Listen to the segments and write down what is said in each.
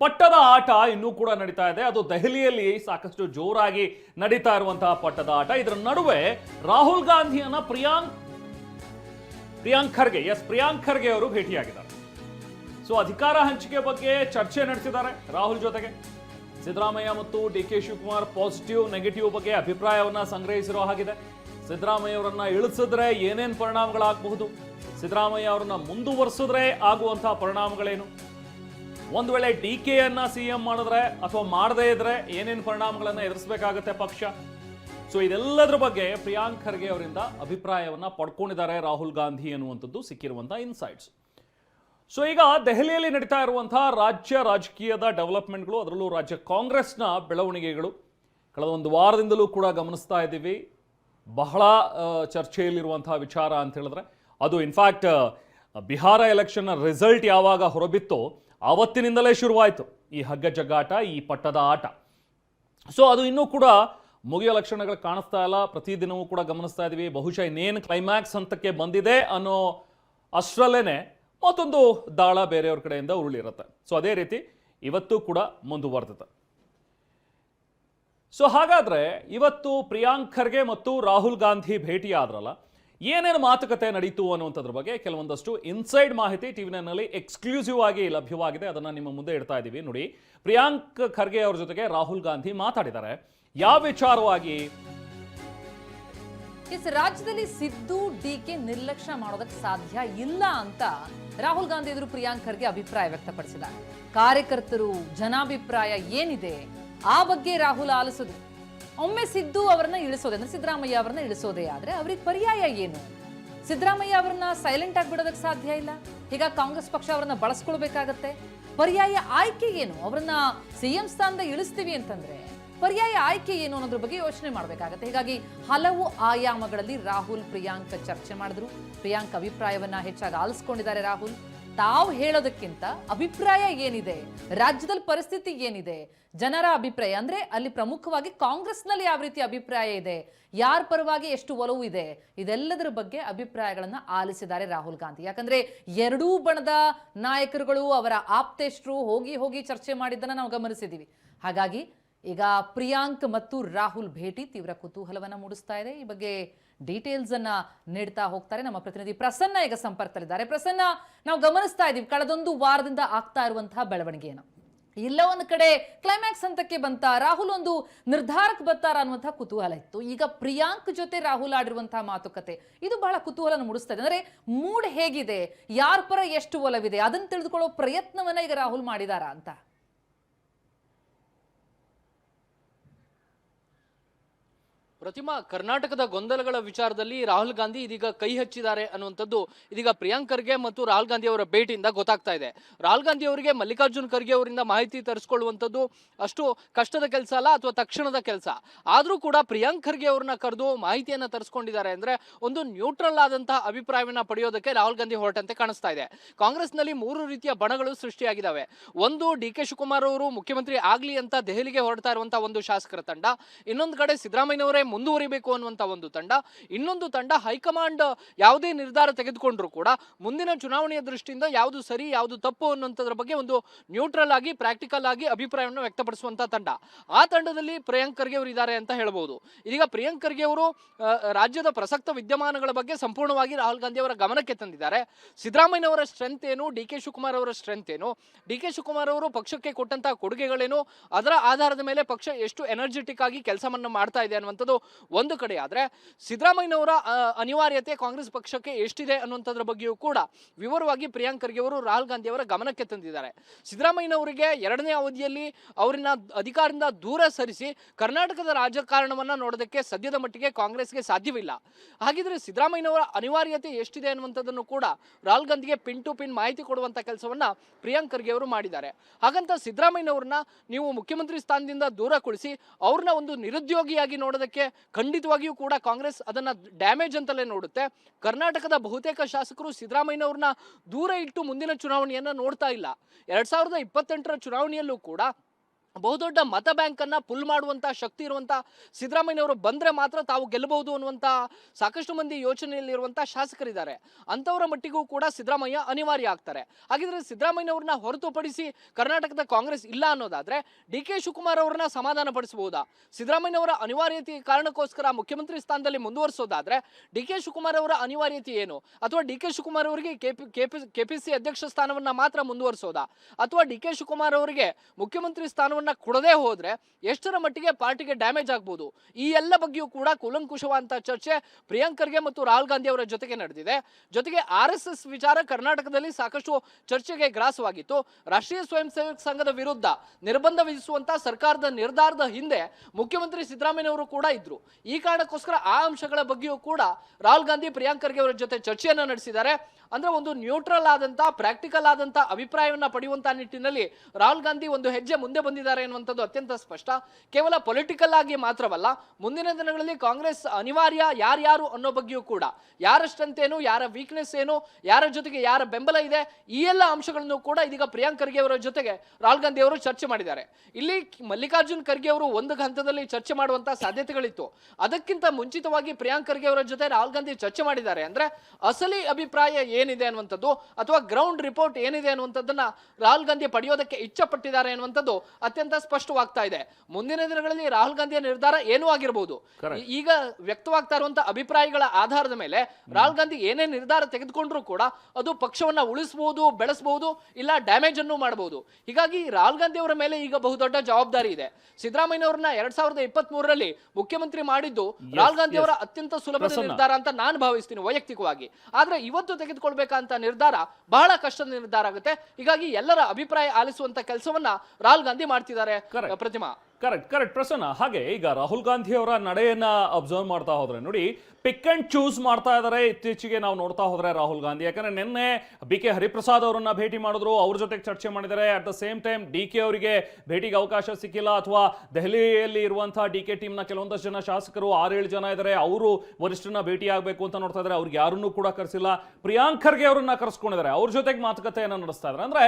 ಪಟ್ಟದ ಆಟ ಇನ್ನೂ ಕೂಡ ನಡೀತಾ ಇದೆ. ಅದು ದೆಹಲಿಯಲ್ಲಿ ಸಾಕಷ್ಟು ಜೋರಾಗಿ ನಡೀತಾ ಇರುವಂತಹ ಪಟ್ಟದ ಆಟ. ಇದರ ನಡುವೆ ರಾಹುಲ್ ಗಾಂಧಿಯನ್ನ ಪ್ರಿಯಾಂಕ್ ಪ್ರಿಯಾಂಕ್ ಖರ್ಗೆ ಎಸ್ ಪ್ರಿಯಾಂಕ್ ಖರ್ಗೆ ಅವರು ಭೇಟಿಯಾಗಿದ್ದಾರೆ. ಸೊ ಅಧಿಕಾರ ಹಂಚಿಕೆ ಬಗ್ಗೆ ಚರ್ಚೆ ನಡೆಸಿದ್ದಾರೆ ರಾಹುಲ್ ಜೊತೆಗೆ. ಸಿದ್ದರಾಮಯ್ಯ ಮತ್ತು D K Shivakumar positive negative ಬಗ್ಗೆ ಅಭಿಪ್ರಾಯವನ್ನ ಸಂಗ್ರಹಿಸಿರೋ ಹಾಗಿದೆ. ಸಿದ್ದರಾಮಯ್ಯ ಅವರನ್ನ ಇಳಿಸಿದ್ರೆ ಏನೇನು ಪರಿಣಾಮಗಳಾಗಬಹುದು? ಸಿದ್ದರಾಮಯ್ಯ ಅವರನ್ನ ಮುಂದುವರಿಸಿದ್ರೆ ಆಗುವಂತಹ ಪರಿಣಾಮಗಳೇನು? ಒಂದು ವೇಳೆ ಡಿ ಕೆ ಅನ್ನ ಸಿ ಎಂ ಮಾಡಿದ್ರೆ ಅಥವಾ ಮಾಡದೇ ಇದ್ರೆ ಏನೇನು ಪರಿಣಾಮಗಳನ್ನು ಎದುರಿಸಬೇಕಾಗತ್ತೆ ಪಕ್ಷ? ಸೊ ಇದೆಲ್ಲದರ ಬಗ್ಗೆ ಪ್ರಿಯಾಂಕ್ ಖರ್ಗೆ ಅವರಿಂದ ಅಭಿಪ್ರಾಯವನ್ನ ಪಡ್ಕೊಂಡಿದ್ದಾರೆ ರಾಹುಲ್ ಗಾಂಧಿ ಅನ್ನುವಂಥದ್ದು ಸಿಕ್ಕಿರುವಂತಹ ಇನ್ಸೈಟ್ಸ್ ಸೊ ಈಗ ದೆಹಲಿಯಲ್ಲಿ ನಡೀತಾ ಇರುವಂತಹ ರಾಜ್ಯ ರಾಜಕೀಯದ ಡೆವಲಪ್ಮೆಂಟ್ಗಳು, ಅದರಲ್ಲೂ ರಾಜ್ಯ ಕಾಂಗ್ರೆಸ್ನ ಬೆಳವಣಿಗೆಗಳು ಕಳೆದ ಒಂದು ವಾರದಿಂದಲೂ ಕೂಡ ಗಮನಿಸ್ತಾ ಇದ್ದೀವಿ. ಬಹಳ ಚರ್ಚೆಯಲ್ಲಿರುವಂತಹ ವಿಚಾರ ಅಂತ ಹೇಳಿದ್ರೆ, ಅದು ಇನ್ಫ್ಯಾಕ್ಟ್ ಬಿಹಾರ ಎಲೆಕ್ಷನ್ನ ರಿಸಲ್ಟ್ ಯಾವಾಗ ಹೊರಬಿತ್ತೋ ಆವತ್ತಿನಿಂದಲೇ ಶುರುವಾಯಿತು ಈ ಹಗ್ಗ ಜಗ್ಗಾಟ ಈ ಪಟ್ಟದ ಆಟ. ಸೊ ಅದು ಇನ್ನೂ ಕೂಡ ಮುಗಿಯೋ ಲಕ್ಷಣಗಳು ಕಾಣಿಸ್ತಾ ಇಲ್ಲ. ಪ್ರತಿದಿನವೂ ಕೂಡ ಗಮನಿಸ್ತಾ ಇದ್ದೀವಿ ಬಹುಶಃ ಇನ್ನೇನು ಕ್ಲೈಮ್ಯಾಕ್ಸ್ ಹಂತಕ್ಕೆ ಬಂದಿದೆ ಅನ್ನೋ ಅಷ್ಟರಲ್ಲೇ ಮತ್ತೊಂದು ದಾಳ ಬೇರೆಯವ್ರ ಕಡೆಯಿಂದ ಉರುಳಿರುತ್ತೆ. ಸೊ ಅದೇ ರೀತಿ ಇವತ್ತು ಕೂಡ ಮುಂದುವರೆದಿದೆ. ಸೊ ಹಾಗಾದ್ರೆ ಇವತ್ತು ಪ್ರಿಯಾಂಕ್ ಖರ್ಗೆ ಮತ್ತು ರಾಹುಲ್ ಗಾಂಧಿ ಭೇಟಿ ಆದ್ರಲ್ಲ ಏನೇನು ಮಾತುಕತೆ ನಡೀತು ಅನ್ನುವಂಥದ್ರ ಬಗ್ಗೆ ಕೆಲವೊಂದಷ್ಟು ಇನ್ಸೈಡ್ ಮಾಹಿತಿ ಟಿವಿ ನಲ್ಲಿ ಎಕ್ಸ್ಕ್ಲೂಸಿವ್ ಆಗಿ ಲಭ್ಯವಾಗಿದೆ. ಅದನ್ನ ನಿಮ್ಮ ಮುಂದೆ ಇಡ್ತಾ ಇದ್ದೀವಿ. ನೋಡಿ, ಪ್ರಿಯಾಂಕ್ ಖರ್ಗೆ ಅವರ ಜೊತೆಗೆ ರಾಹುಲ್ ಗಾಂಧಿ ಮಾತಾಡಿದ್ದಾರೆ. ಯಾವ ವಿಚಾರವಾಗಿ? ರಾಜ್ಯದಲ್ಲಿ ಸಿದ್ದು ಡಿಕೆ ನಿರ್ಲಕ್ಷ್ಯ ಮಾಡೋದಕ್ಕೆ ಸಾಧ್ಯ ಇಲ್ಲ ಅಂತ ರಾಹುಲ್ ಗಾಂಧಿ ಎದುರು ಪ್ರಿಯಾಂಕ್ ಖರ್ಗೆ ಅಭಿಪ್ರಾಯ ವ್ಯಕ್ತಪಡಿಸಿದ್ದಾರೆ. ಕಾರ್ಯಕರ್ತರು ಜನಾಭಿಪ್ರಾಯ ಏನಿದೆ? ಆ ಬಗ್ಗೆ ರಾಹುಲ್ ಆಲಿಸಿದ್ರು ಒಮ್ಮೆ ಸಿದ್ದು ಅವರನ್ನ ಇಳಿಸೋದೆ, ಅಂದ್ರೆ ಸಿದ್ದರಾಮಯ್ಯ ಅವರನ್ನ ಇಳಿಸೋದೇ ಆದ್ರೆ ಅವ್ರಿಗೆ ಪರ್ಯಾಯ ಏನು? ಸಿದ್ದರಾಮಯ್ಯ ಅವರನ್ನ ಸೈಲೆಂಟ್ ಆಗಿಬಿಡೋದಕ್ಕೆ ಸಾಧ್ಯ ಇಲ್ಲ. ಈಗ ಕಾಂಗ್ರೆಸ್ ಪಕ್ಷ ಅವರನ್ನ ಬಳಸ್ಕೊಳ್ಬೇಕಾಗತ್ತೆ. ಪರ್ಯಾಯ ಆಯ್ಕೆ ಏನು? ಅವರನ್ನ ಸಿಎಂ ಸ್ಥಾನದ ಇಳಿಸ್ತೀವಿ ಅಂತಂದ್ರೆ ಪರ್ಯಾಯ ಆಯ್ಕೆ ಏನು ಅನ್ನೋದ್ರ ಬಗ್ಗೆ ಯೋಚನೆ ಮಾಡಬೇಕಾಗತ್ತೆ. ಹೀಗಾಗಿ ಹಲವು ಆಯಾಮಗಳಲ್ಲಿ ರಾಹುಲ್, ಪ್ರಿಯಾಂಕ ಚರ್ಚೆ ಮಾಡಿದ್ರು. ಪ್ರಿಯಾಂಕ್ ಅಭಿಪ್ರಾಯವನ್ನ ಹೆಚ್ಚಾಗಿ ಆಲಿಸ್ಕೊಂಡಿದ್ದಾರೆ ರಾಹುಲ್. ತಾವು ಹೇಳೋದಕ್ಕಿಂತ ಅಭಿಪ್ರಾಯ ಏನಿದೆ? ರಾಜ್ಯದಲ್ಲಿ ಪರಿಸ್ಥಿತಿ ಏನಿದೆ? ಜನರ ಅಭಿಪ್ರಾಯ, ಅಂದ್ರೆ ಅಲ್ಲಿ ಪ್ರಮುಖವಾಗಿ ಕಾಂಗ್ರೆಸ್ನಲ್ಲಿ ಯಾವ ರೀತಿ ಅಭಿಪ್ರಾಯ ಇದೆ? ಯಾರ ಪರವಾಗಿ ಎಷ್ಟು ಒಲವು ಇದೆ? ಇದೆಲ್ಲದರ ಬಗ್ಗೆ ಅಭಿಪ್ರಾಯಗಳನ್ನ ಆಲಿಸಿದ್ದಾರೆ ರಾಹುಲ್ ಗಾಂಧಿ. ಯಾಕಂದ್ರೆ ಎರಡೂ ಬಣದ ನಾಯಕರುಗಳು ಅವರ ಆಪ್ತೇಷ್ಟರು ಹೋಗಿ ಹೋಗಿ ಚರ್ಚೆ ಮಾಡಿದ್ದನ್ನ ನಾವು ಗಮನಿಸಿದ್ದೀವಿ. ಹಾಗಾಗಿ ಈಗ ಪ್ರಿಯಾಂಕ್ ಮತ್ತು ರಾಹುಲ್ ಭೇಟಿ ತೀವ್ರ ಕುತೂಹಲವನ್ನು ಮೂಡಿಸ್ತಾ ಇದೆ. ಈ ಬಗ್ಗೆ ಡೀಟೇಲ್ಸ್ ಅನ್ನ ನೀಡ್ತಾ ಹೋಗ್ತಾರೆ ನಮ್ಮ ಪ್ರತಿನಿಧಿ ಪ್ರಸನ್ನ ಈಗ ಸಂಪರ್ಕದಲ್ಲಿದ್ದಾರೆ. ಪ್ರಸನ್ನ, ನಾವು ಗಮನಿಸ್ತಾ ಇದೀವಿ ಕಳೆದೊಂದು ವಾರದಿಂದ ಆಗ್ತಾ ಇರುವಂತಹ ಬೆಳವಣಿಗೆಯನ್ನು. ಇಲ್ಲ ಒಂದು ಕಡೆ ಕ್ಲೈಮ್ಯಾಕ್ಸ್ ಹಂತಕ್ಕೆ ಬಂತ, ರಾಹುಲ್ ಒಂದು ನಿರ್ಧಾರಕ್ಕೆ ಬರ್ತಾರ ಅನ್ನುವಂತಹ ಕುತೂಹಲ ಇತ್ತು. ಈಗ ಪ್ರಿಯಾಂಕ್ ಜೊತೆ ರಾಹುಲ್ ಆಡಿರುವಂತಹ ಮಾತುಕತೆ, ಇದು ಬಹಳ ಕುತೂಹಲ ಮೂಡಿಸ್ತಾ ಇದೆ ಅಂದ್ರೆ ಮೂಡ್ ಹೇಗಿದೆ, ಯಾರ ಪರ ಎಷ್ಟು ಒಲವಿದೆ, ಅದನ್ನು ತಿಳಿದುಕೊಳ್ಳೋ ಪ್ರಯತ್ನವನ್ನ ಈಗ ರಾಹುಲ್ ಮಾಡಿದಾರ ಅಂತ. ಪ್ರತಿಮಾ ಕರ್ನಾಟಕದ ಗೊಂದಲಗಳ ವಿಚಾರದಲ್ಲಿ ರಾಹುಲ್ ಗಾಂಧಿ ಇದೀಗ ಕೈ ಹಚ್ಚಿದ್ದಾರೆ ಅನ್ನುವಂಥದ್ದು ಇದೀಗ ಪ್ರಿಯಾಂಕ್ ಖರ್ಗೆ ಮತ್ತು ರಾಹುಲ್ ಗಾಂಧಿ ಅವರ ಭೇಟಿಯಿಂದ ಗೊತ್ತಾಗ್ತಾ ಇದೆ. ರಾಹುಲ್ ಗಾಂಧಿ ಅವರಿಗೆ ಮಲ್ಲಿಕಾರ್ಜುನ್ ಖರ್ಗೆ ಅವರಿಂದ ಮಾಹಿತಿ ತರಿಸ್ಕೊಳ್ಳುವಂಥದ್ದು ಅಷ್ಟು ಕಷ್ಟದ ಕೆಲಸ ಅಲ್ಲ, ಅಥವಾ ತಕ್ಷಣದ ಕೆಲಸ. ಆದರೂ ಕೂಡ ಪ್ರಿಯಾಂಕ್ ಖರ್ಗೆ ಅವ್ರನ್ನ ಕರೆದು ಮಾಹಿತಿಯನ್ನು ತರಿಸ್ಕೊಂಡಿದ್ದಾರೆ ಅಂದ್ರೆ ಒಂದು ನ್ಯೂಟ್ರಲ್ ಆದಂತಹ ಅಭಿಪ್ರಾಯವನ್ನ ಪಡೆಯೋದಕ್ಕೆ ರಾಹುಲ್ ಗಾಂಧಿ ಹೊರಟಂತೆ ಕಾಣಿಸ್ತಾ ಇದೆ. ಕಾಂಗ್ರೆಸ್ನಲ್ಲಿ ಮೂರು ರೀತಿಯ ಬಣಗಳು ಸೃಷ್ಟಿಯಾಗಿದ್ದಾವೆ ಒಂದು ಡಿ ಕೆ ಶಿವಕುಮಾರ್ ಅವರು ಮುಖ್ಯಮಂತ್ರಿ ಆಗಲಿ ಅಂತ ದೆಹಲಿಗೆ ಹೊರಡ್ತಾ ಇರುವಂತಹ ಒಂದು ಶಾಸಕರ ತಂಡ, ಇನ್ನೊಂದು ಕಡೆ ಸಿದ್ದರಾಮಯ್ಯನವರೇ ಮುಂದುವರಿಬೇಕು ಅನ್ನುವಂತ ಒಂದು ತಂಡ. ಇನ್ನೊಂದು ತಂಡ ಹೈಕಮಾಂಡ್ ಯಾವುದೇ ನಿರ್ಧಾರ ತೆಗೆದುಕೊಂಡ್ರು ಕೂಡ ಮುಂದಿನ ಚುನಾವಣೆಯ ದೃಷ್ಟಿಯಿಂದ ಯಾವುದು ಸರಿ, ಯಾವುದು ತಪ್ಪು ಅನ್ನುವಂಥದ್ರ ಬಗ್ಗೆ ಒಂದು ನ್ಯೂಟ್ರಲ್ ಆಗಿ ಪ್ರಾಕ್ಟಿಕಲ್ ಆಗಿ ಅಭಿಪ್ರಾಯವನ್ನು ವ್ಯಕ್ತಪಡಿಸುವಂತ ತಂಡ. ಆ ತಂಡದಲ್ಲಿ ಪ್ರಿಯಾಂಕ್ ಖರ್ಗೆ ಅವರು ಇದ್ದಾರೆ ಅಂತ ಹೇಳಬಹುದು ಇದೀಗ ಪ್ರಿಯಾಂಕ್ ಖರ್ಗೆ ಅವರು ರಾಜ್ಯದ ಪ್ರಸಕ್ತ ವಿದ್ಯಮಾನಗಳ ಬಗ್ಗೆ ಸಂಪೂರ್ಣವಾಗಿ ರಾಹುಲ್ ಗಾಂಧಿ ಅವರ ಗಮನಕ್ಕೆ ತಂದಿದ್ದಾರೆ. ಸಿದ್ದರಾಮಯ್ಯನವರ ಸ್ಟ್ರೆಂತ್ ಏನು, ಡಿ ಕೆ ಶಿವಕುಮಾರ್ ಅವರ ಸ್ಟ್ರೆಂತ್ ಏನು, ಡಿ ಕೆ ಶಿವಕುಮಾರ್ ಅವರು ಪಕ್ಷಕ್ಕೆ ಕೊಟ್ಟಂತಹ ಕೊಡುಗೆಗಳೇನು, ಅದರ ಆಧಾರದ ಮೇಲೆ ಪಕ್ಷ ಎಷ್ಟು ಎನರ್ಜೆಟಿಕ್ ಆಗಿ ಕೆಲಸವನ್ನು ಮಾಡ್ತಾ ಇದೆ ಅನ್ನುವಂಥದ್ದು ಒಂದು ಕಡೆ ಆದ್ರೆ ಸಿದ್ದರಾಮಯ್ಯನವರ ಅನಿವಾರ್ಯತೆ ಕಾಂಗ್ರೆಸ್ ಪಕ್ಷಕ್ಕೆ ಎಷ್ಟಿದೆ ಅನ್ನುವಂಥದ್ರ ಬಗ್ಗೆಯೂ ಕೂಡ ವಿವರವಾಗಿ ಪ್ರಿಯಾಂಕ್ ಖರ್ಗೆ ಅವರು, ರಾಹುಲ್ ಗಾಂಧಿ ಅವರ ಗಮನಕ್ಕೆ ತಂದಿದ್ದಾರೆ. ಸಿದ್ದರಾಮಯ್ಯನವರಿಗೆ ಎರಡನೇ ಅವಧಿಯಲ್ಲಿ ಅವರನ್ನ ಅಧಿಕಾರದಿಂದ ದೂರ ಸರಿಸಿ ಕರ್ನಾಟಕದ ರಾಜಕಾರಣವನ್ನು ನೋಡೋದಕ್ಕೆ ಸದ್ಯದ ಮಟ್ಟಿಗೆ ಕಾಂಗ್ರೆಸ್ಗೆ ಸಾಧ್ಯವಿಲ್ಲ. ಹಾಗಿದ್ರೆ ಸಿದ್ದರಾಮಯ್ಯನವರ ಅನಿವಾರ್ಯತೆ ಎಷ್ಟಿದೆ ಅನ್ನುವಂಥದ್ದನ್ನು ಕೂಡ ರಾಹುಲ್ ಗಾಂಧಿಗೆ ಪಿನ್ ಟು ಪಿನ್ ಮಾಹಿತಿ ಕೊಡುವಂತ ಕೆಲಸವನ್ನ ಪ್ರಿಯಾಂಕ್ ಖರ್ಗೆ ಅವರು ಮಾಡಿದ್ದಾರೆ. ಹಾಗಂತ ಸಿದ್ದರಾಮಯ್ಯನವ್ರನ್ನ ನೀವು ಮುಖ್ಯಮಂತ್ರಿ ಸ್ಥಾನದಿಂದ ದೂರ ಕುಳಿಸಿ ಅವ್ರನ್ನ ಒಂದು ನಿರುದ್ಯೋಗಿಯಾಗಿ ನೋಡೋದಕ್ಕೆ ಖಂಡಿತವಾಗಿಯೂ ಕೂಡ ಕಾಂಗ್ರೆಸ್ ಅದನ್ನ ಡ್ಯಾಮೇಜ್ ಅಂತಲೇ ನೋಡುತ್ತೆ. ಕರ್ನಾಟಕದ ಬಹುತೇಕ ಶಾಸಕರು ಸಿದ್ದರಾಮಯ್ಯನವ್ರನ್ನ ದೂರ ಇಟ್ಟು ಮುಂದಿನ ಚುನಾವಣೆಯನ್ನ ನೋಡ್ತಾ ಇಲ್ಲ. ಎರಡ್ ಸಾವಿರದ ಇಪ್ಪತ್ತೆಂಟರ ಚುನಾವಣೆಯಲ್ಲೂ ಕೂಡ ಬಹುದೊಡ್ಡ ಮತ ಬ್ಯಾಂಕ್ ಅನ್ನ ಪುಲ್ ಮಾಡುವಂತ ಶಕ್ತಿ ಇರುವಂಥ ಸಿದ್ದರಾಮಯ್ಯನವರು ಬಂದ್ರೆ ಮಾತ್ರ ತಾವು ಗೆಲ್ಲಬಹುದು ಅನ್ನುವಂತ ಸಾಕಷ್ಟು ಮಂದಿ ಯೋಚನೆಯಲ್ಲಿರುವಂಥ ಶಾಸಕರಿದ್ದಾರೆ. ಅಂತವರ ಮಟ್ಟಿಗೂ ಕೂಡ ಸಿದ್ದರಾಮಯ್ಯ ಅನಿವಾರ್ಯ ಆಗ್ತಾರೆ. ಹಾಗಿದ್ರೆ ಸಿದ್ದರಾಮಯ್ಯನವ್ರನ್ನ ಹೊರತುಪಡಿಸಿ ಕರ್ನಾಟಕದ ಕಾಂಗ್ರೆಸ್ ಇಲ್ಲ ಅನ್ನೋದಾದ್ರೆ ಡಿ ಕೆ ಶಿವಕುಮಾರ್ ಅವ್ರನ್ನ ಸಮಾಧಾನ ಪಡಿಸಬಹುದಾ? ಸಿದ್ದರಾಮಯ್ಯವರ ಅನಿವಾರ್ಯತೆ ಕಾರಣಕ್ಕೋಸ್ಕರ ಮುಖ್ಯಮಂತ್ರಿ ಸ್ಥಾನದಲ್ಲಿ ಮುಂದುವರಿಸೋದಾದ್ರೆ ಡಿ ಕೆ ಶಿವಕುಮಾರ್ ಅವರ ಅನಿವಾರ್ಯತೆ ಏನು? ಅಥವಾ ಡಿ ಕೆ ಶಿವಕುಮಾರ್ ಅವರಿಗೆ ಕೆಪಿಸಿ ಅಧ್ಯಕ್ಷ ಸ್ಥಾನವನ್ನ ಮಾತ್ರ ಮುಂದುವರಿಸೋದಾ? ಅಥವಾ ಡಿ ಕೆ ಶಿವಕುಮಾರ್ ಅವರಿಗೆ ಮುಖ್ಯಮಂತ್ರಿ ಸ್ಥಾನವನ್ನ ಕೊಡದೇ ಹೋದ್ರೆ ಎಷ್ಟರ ಮಟ್ಟಿಗೆ ಪಾರ್ಟಿಗೆ ಡ್ಯಾಮೇಜ್ ಆಗ್ಬೋದು? ಈ ಎಲ್ಲ ಬಗ್ಗೆಯೂ ಕೂಡ ಕೂಲಂಕುಷವಾದಂಥ ಚರ್ಚೆ ಪ್ರಿಯಾಂಕರ್ಗೆ ಮತ್ತು ರಾಹುಲ್ ಗಾಂಧಿ ಅವರ ಜೊತೆಗೆ ನಡೆದಿದೆ. ಜೊತೆಗೆ ಆರ್ ವಿಚಾರ ಕರ್ನಾಟಕದಲ್ಲಿ ಸಾಕಷ್ಟು ಚರ್ಚೆಗೆ ಗ್ರಾಸವಾಗಿತ್ತು. ರಾಷ್ಟ್ರೀಯ ಸ್ವಯಂ ಸೇವಕ ಸಂಘದ ವಿರುದ್ಧ ನಿರ್ಬಂಧ ವಿಧಿಸುವಂತ ಸರ್ಕಾರದ ನಿರ್ಧಾರದ ಹಿಂದೆ ಮುಖ್ಯಮಂತ್ರಿ ಸಿದ್ದರಾಮಯ್ಯನವರು ಕೂಡ ಇದ್ರು. ಈ ಕಾರಣಕ್ಕೋಸ್ಕರ ಆ ಅಂಶಗಳ ಬಗ್ಗೆಯೂ ಕೂಡ ರಾಹುಲ್ ಗಾಂಧಿ ಪ್ರಿಯಾಂಕರ್ಗೆ ಅವರ ಜೊತೆ ಚರ್ಚೆಯನ್ನು ನಡೆಸಿದ್ದಾರೆ. ಅಂದ್ರೆ ಒಂದು ನ್ಯೂಟ್ರಲ್ ಆದಂತ ಪ್ರಾಕ್ಟಿಕಲ್ ಆದಂತ ಅಭಿಪ್ರಾಯವನ್ನ ಪಡೆಯುವಂತಹ ನಿಟ್ಟಿನಲ್ಲಿ ರಾಹುಲ್ ಗಾಂಧಿ ಒಂದು ಹೆಜ್ಜೆ ಮುಂದೆ ಬಂದಿದ್ದಾರೆ ಎನ್ನುವಂಥದ್ದು ಅತ್ಯಂತ ಸ್ಪಷ್ಟ. ಕೇವಲ ಪೊಲಿಟಿಕಲ್ ಆಗಿ ಮಾತ್ರವಲ್ಲ, ಮುಂದಿನ ದಿನಗಳಲ್ಲಿ ಕಾಂಗ್ರೆಸ್ ಅನಿವಾರ್ಯ ಯಾರ್ಯಾರು ಅನ್ನೋ ಬಗ್ಗೆಯೂ ಕೂಡ, ಯಾರಷ್ಟಂತೇನು, ಯಾರ ವೀಕ್ನೆಸ್ ಏನು, ಯಾರ ಜೊತೆಗೆ ಯಾರ ಬೆಂಬಲ ಇದೆ, ಈ ಎಲ್ಲ ಅಂಶಗಳನ್ನು ಕೂಡ ಇದೀಗ ಪ್ರಿಯಾಂಕ್ ಖರ್ಗೆ ಅವರ ಜೊತೆಗೆ ರಾಹುಲ್ ಗಾಂಧಿ ಅವರು ಚರ್ಚೆ ಮಾಡಿದ್ದಾರೆ. ಇಲ್ಲಿ ಮಲ್ಲಿಕಾರ್ಜುನ್ ಖರ್ಗೆ ಅವರು ಒಂದು ಹಂತದಲ್ಲಿ ಚರ್ಚೆ ಮಾಡುವಂತಹ ಸಾಧ್ಯತೆಗಳಿತ್ತು. ಅದಕ್ಕಿಂತ ಮುಂಚಿತವಾಗಿ ಪ್ರಿಯಾಂಕ್ ಖರ್ಗೆ ಅವರ ಜೊತೆ ರಾಹುಲ್ ಗಾಂಧಿ ಚರ್ಚೆ ಮಾಡಿದ್ದಾರೆ. ಅಂದ್ರೆ ಅಸಲಿ ಅಭಿಪ್ರಾಯ ಏನಿದೆ ಅನ್ನುವಂಥದ್ದು ಅಥವಾ ಗ್ರೌಂಡ್ ರಿಪೋರ್ಟ್ ಏನಿದೆ ಅನ್ನುವಂಥದ್ದನ್ನ ರಾಹುಲ್ ಗಾಂಧಿ ಪಡೆಯೋದಕ್ಕೆ ಇಚ್ಛೆ ಪಟ್ಟಿದ್ದಾರೆ ಅನ್ನುವಂಥದ್ದು ಅತ್ಯಂತ ಸ್ಪಷ್ಟವಾಗ್ತಾ ಇದೆ. ಮುಂದಿನ ದಿನಗಳಲ್ಲಿ ರಾಹುಲ್ ಗಾಂಧಿಯ ನಿರ್ಧಾರ ಏನೂ ಆಗಿರಬಹುದು ಈಗ ವ್ಯಕ್ತವಾಗ್ತಾ ಇರುವಂತಹ ಅಭಿಪ್ರಾಯಗಳ ಆಧಾರದ ಮೇಲೆ ರಾಹುಲ್ ಗಾಂಧಿ ಏನೇ ನಿರ್ಧಾರ ತೆಗೆದುಕೊಂಡ್ರು ಕೂಡ ಅದು ಪಕ್ಷವನ್ನ ಉಳಿಸಬಹುದು ಬೆಳೆಸಬಹುದು ಇಲ್ಲ ಡ್ಯಾಮೇಜ್ ಅನ್ನು ಮಾಡಬಹುದು ಹೀಗಾಗಿ ರಾಹುಲ್ ಗಾಂಧಿ ಅವರ ಮೇಲೆ ಈಗ ಬಹುದೊಡ್ಡ ಜವಾಬ್ದಾರಿ ಇದೆ. ಸಿದ್ದರಾಮಯ್ಯನವರನ್ನ ಎರಡ್ ಸಾವಿರದ ಇಪ್ಪತ್ತ್ ಮೂರರಲ್ಲಿ ಮುಖ್ಯಮಂತ್ರಿ ಮಾಡಿದ್ದು ರಾಹುಲ್ ಗಾಂಧಿ ಅವರ ಅತ್ಯಂತ ಸುಲಭದ ನಿರ್ಧಾರ ಅಂತ ನಾನು ಭಾವಿಸ್ತೀನಿ ವೈಯಕ್ತಿಕವಾಗಿ. ಆದ್ರೆ ಇವತ್ತು ತೆಗೆದುಕೊಳ್ಬೇಕಂತ ನಿರ್ಧಾರ ಬಹಳ ಕಷ್ಟದ ನಿರ್ಧಾರ ಆಗುತ್ತೆ ಹೀಗಾಗಿ ಎಲ್ಲರ ಅಭಿಪ್ರಾಯ ಆಲಿಸುವಂತ ಕೆಲಸವನ್ನ ರಾಹುಲ್ ಗಾಂಧಿ ಮಾಡ್ತಿದ್ದಾರೆ. Pratima correct correct Prasanna. ಹಾಗೆ ಈಗ ರಾಹುಲ್ ಗಾಂಧಿ ಅವರ ನಡೆಯನ್ನ ಅಬ್ಸರ್ವ್ ಮಾಡ್ತಾ ಹೋದ್ರೆ, ನೋಡಿ ಪಿಕ್ ಅಂಡ್ ಚೂಸ್ ಮಾಡ್ತಾ ಇದ್ದಾರೆ ಇತ್ತೀಚೆಗೆ ನಾವು ನೋಡ್ತಾ ಹೋದ್ರೆ ರಾಹುಲ್ ಗಾಂಧಿ. ಯಾಕಂದ್ರೆ ನಿನ್ನೆ ಬಿ ಕೆ ಹರಿಪ್ರಸಾದ್ ಅವರನ್ನ ಭೇಟಿ ಮಾಡಿದ್ರು, ಅವ್ರ ಜೊತೆಗೆ ಚರ್ಚೆ ಮಾಡಿದ್ದಾರೆ at the same time D K ಅವರಿಗೆ ಭೇಟಿಗೆ ಅವಕಾಶ ಸಿಕ್ಕಿಲ್ಲ. ಅಥವಾ ದೆಹಲಿಯಲ್ಲಿ ಇರುವಂತಹ ಡಿ ಕೆ ಟೀಮ್ನ ಕೆಲವೊಂದಷ್ಟು ಜನ ಶಾಸಕರು ಆರೇಳು ಜನ ಇದ್ದಾರೆ ಅವರು ವರಿಷ್ಠರನ್ನ ಭೇಟಿ ಆಗಬೇಕು ಅಂತ ನೋಡ್ತಾ ಇದ್ದಾರೆ ಅವ್ರಿಗೆ ಯಾರನ್ನೂ ಕೂಡ ಕರೆಸಿಲ್ಲ. ಪ್ರಿಯಾಂಕ್ ಖರ್ಗೆ ಅವರನ್ನ ಕರೆಸ್ಕೊಂಡಿದ್ದಾರೆ ಅವ್ರ ಜೊತೆಗೆ ಮಾತುಕತೆಯನ್ನು ನಡೆಸ್ತಾ ಇದ್ದಾರೆ ಅಂದ್ರೆ